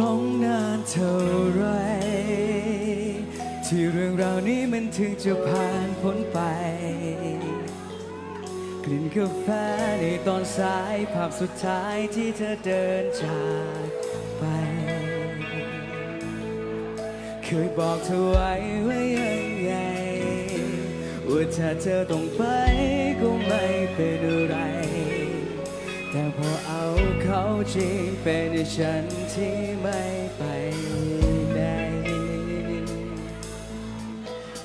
ต้องนานเท่าไร ที่เรื่องราวนี้มันถึงจะผ่านพ้นไป กลิ่นกาแฟในตอนสายภาพสุดท้ายที่เธอเดินจากไป เคยบอกเธอไว้ว่ายังไงว่าถ้าเธอต้องไปก็ไม่เป็นอะไร แต่พออ จริงเป็นฉันที่ไม่ไปไหน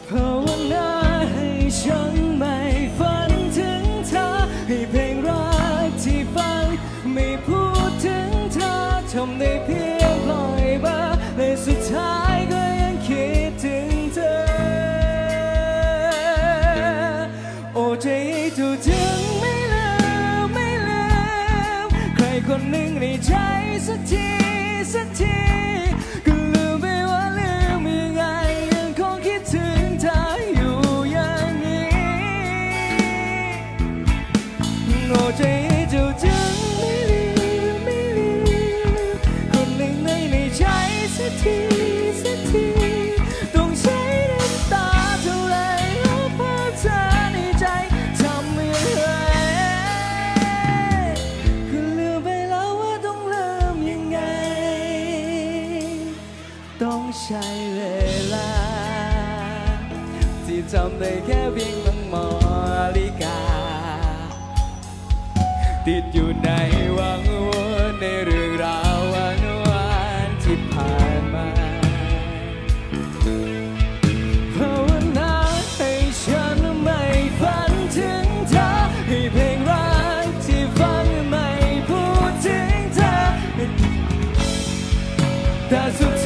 ภาวนาให้ฉันไม่ฝันถึงเธอ ให้เพลงรักที่ฟัง ไม่พูดถึงเธอทำได้เพียงปล่อยมาและสุดท้ายก็ยังคิดถึงเธอ โอ้ใจถูกถึ คนหนึ่งในใจสักทีสักทีก็ลืมไปว่าลืมยังไงยังคงคิดถึงเธออยู่อย่างนี้โอ้ใจ ใช้เวลา ที่ทำได้แค่เพียงต้องมอลิกา ติดอยู่ในวังวนในเรื่องราววันวานที่ผ่านมาภาวนาให้ฉันไม่ฝันถึงเธอ ให้เพลงรักที่ฟังไม่พูดถึงเธอแต่สุด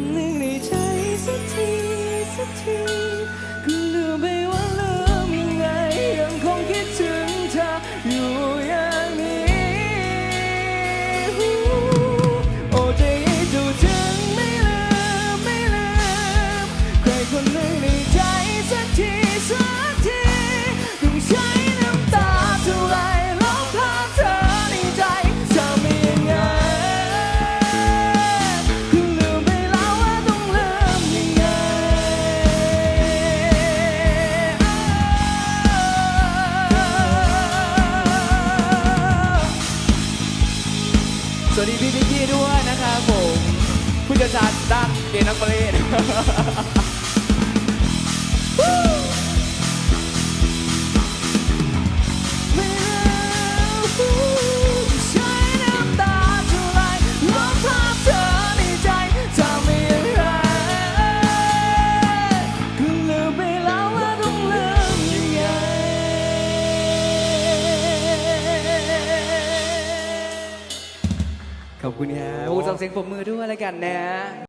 คนหนึ่งในใจสักทีสักทีก็ลืมไป วัสดีพี่นิกกี้ด้วยนะครับผมผู้จัดการด้งเกนักบอลเล่น อบคุณครับโอ้สองเสียงปรบมือด้วยแล้วกันนะ